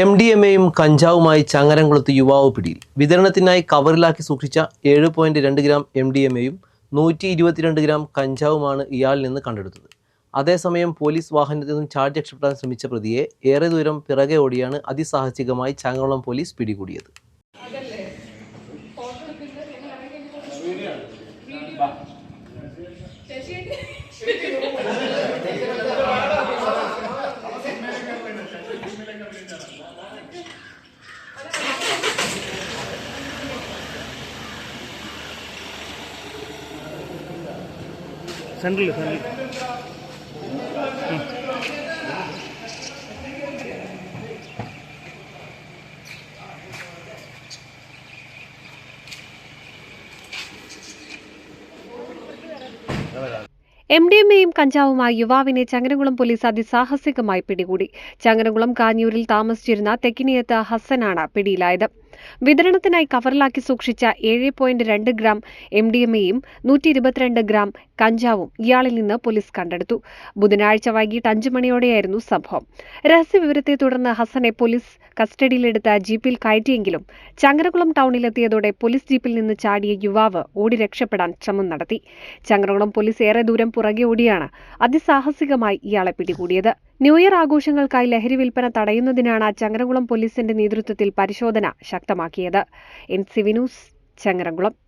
M D M എയും കഞ്ചാവുമായി ചങ്ങരംകുളത്ത് യുവാവ് പിടിയിൽ. വിതരണത്തിനായി കവറിലാക്കി സൂക്ഷിച്ച ഏഴ് പോയിന്റ് രണ്ട് ഗ്രാം എം ഡി എം എയും നൂറ്റി ഇരുപത്തിരണ്ട് ഗ്രാം കഞ്ചാവുമാണ് ഇയാളിൽ നിന്ന് കണ്ടെടുത്തത്. അതേസമയം പോലീസ് വാഹനത്തിൽ നിന്നും ചാടി രക്ഷപ്പെടാൻ ശ്രമിച്ച പ്രതിയെ ഏറെ ദൂരം പിറകെ ഓടിയാണ് അതിസാഹസികമായി ചങ്ങരംകുളം പോലീസ് പിടികൂടിയത്. Central central M D M എയും കഞ്ചാവുമായി യുവാവിനെ ചങ്ങനകുളം പോലീസ് അതിസാഹസികമായി പിടികൂടി. ചങ്ങനകുളം കാഞ്ഞൂരിൽ താമസിച്ചിരുന്ന തെക്കിനിയത്ത് ഹസനാണ് പിടിയിലായത്. വിതരണത്തിനായി കവറിലാക്കി സൂക്ഷിച്ച ഏഴ് പോയിന്റ് രണ്ട് ഗ്രാം എം ഡി എം എയും നൂറ്റി ഇരുപത്തിരണ്ട് ഗ്രാം കഞ്ചാവും ഇയാളിൽ നിന്ന് പോലീസ് കണ്ടെടുത്തു. ബുധനാഴ്ച വൈകിട്ട് അഞ്ചു മണിയോടെയായിരുന്നു സംഭവം. രഹസ്യവിവരത്തെ തുടർന്ന് ഹസനെ പോലീസ് കസ്റ്റഡിയിലെടുത്ത ജീപ്പിൽ കയറ്റിയെങ്കിലും ചങ്ങരകുളം ടൗണിലെത്തിയതോടെ പോലീസ് ജീപ്പിൽ നിന്ന് ചാടിയ യുവാവ് ഓടി രക്ഷപ്പെടാൻ ശ്രമം നടത്തി. ചങ്ങരകുളം പോലീസ് ഏറെ ദൂരം പുറകെ ഓടിയാണ് അതിസാഹസികമായി ഇയാളെ പിടികൂടിയത്. ന്യൂ ഇയർ ആഘോഷങ്ങൾക്കായി ലഹരി വിൽപ്പന തടയുന്നതിനാണ് ചങ്ങരകുളം പോലീസിന്റെ നേതൃത്വത്തിൽ പരിശോധന ശക്തമാക്കിയത്. N C Changaramkulam.